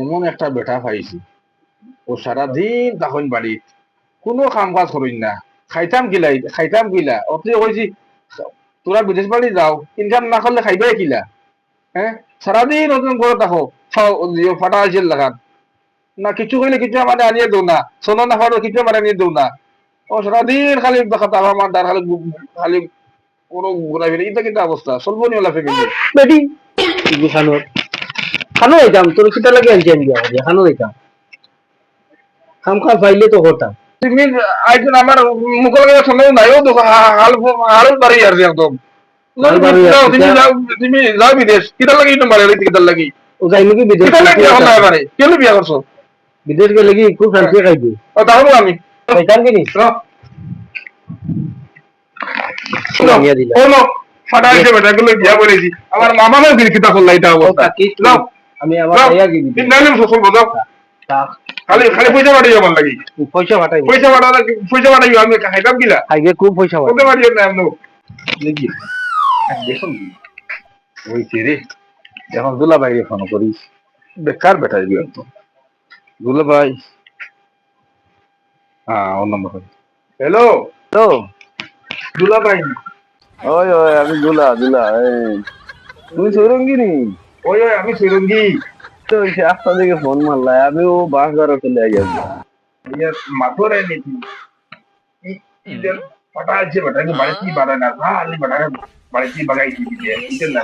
এমন একটা বেটা পাইছি। ও সারাদিন তখন বাড়ি কোনো কাম কাজ করিন না। খাইতাম কিলাই খাইতাম কিলা। অতি কইছি তোরা বিদেশ বাড়ি যাও ইনকাম না করলে খাইবাই কিলা। হ্যাঁ? সারাদিন ওজন করে দেখো ফাটা আছে লাগান না কিছু খাইলে কিছু মানে আনিয়ে দেও না। সোনো না ফাটো কিছু মানে আনিয়ে দেও না। ও সারাদিন খালি দেখাতে আমার দার খালি খালি কোনো ঘুরা ফিরে এটা কিন্তু অবস্থা। চলবো নি ওলা ফেকে বেটি ইগু খানো হইতাম তোর কিটা লাগে আনছি আমি দিয়া? দিয়া খানো হইতাম খাম খা পাইলে তো করতাম তুমি আমার নাই ও তো হাল হাল বাড়ি আর একদম। তুমি যাও বিদেশ। কিতার লাগি তোমার এলি কিতার লাগি? ও যাই নাকি বিদেশ কিতার লাগি কেন বিয়া করছ বিদেশ গেলে কি খুব শান্তি খাইবি ও তাহলে আমি। কি নি করেছি আমার মামা দিল। কিতা এটা অবস্থা আমি আমার নাও ভাইয়া দিবি তিন নাইলে শ্বশুর বোঝাও খালি খালি পয়সা পাঠাই আমার লাগি। পয়সা পাঠাইবো পয়সা পাঠা পয়সা পাঠাই আমি খাইতাম খাইবে খুব পয়সা পাঠাই। পারি না এমন দেখি। দেখুন। ওই রে এখন দুলা ভাই ফোন করিস। বেকার বেটা দিবি তো। দুলা ভাই হ্যাঁ ওর নম্বর হ্যালো? তো দুলা ভাই ওই ওই আমি দুলা দুলা এই। তুমি সৌরঙ্গিনী? ওই ওই আমি সুরঙ্গি তো সে আস্তা থেকে ফোন মারলা আমি ও বাস ঘরে চলে গেছি মাথরে আছে বাড়া না? বাড়ি বাগাই না? বাড়ি কি তা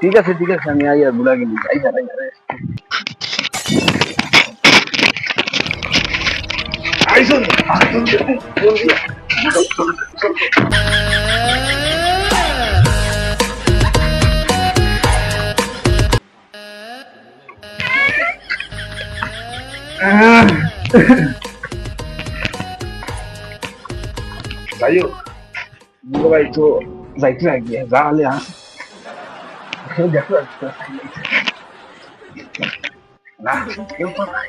ঠিক আছে ঠিক আছে আমি আইয়া দুলা গেলি। আইয়া আইয়া আইসুন। জলদি যাইও বুঝতে ভাই তো যাইতে লাগবে যা হলে আস দেখো না কেউ তো নাই।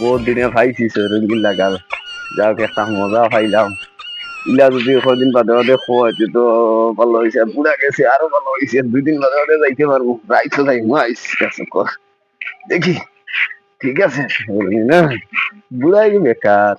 বহুত দিনে খাইছি সৌরঙ্গিন লাগাল যাক একটা মজা পাইলাম ইলা যদি কদিন বাদে বাদে খোয়াইছে তো ভালো হয়েছে বুড়া গেছে আরও ভালো হয়েছে দুই দিন বাদে বাদে যাইতে পারব রাইতো যাই মাইস কাছে কর দেখি, ঠিক আছে না বুড়াই বেকার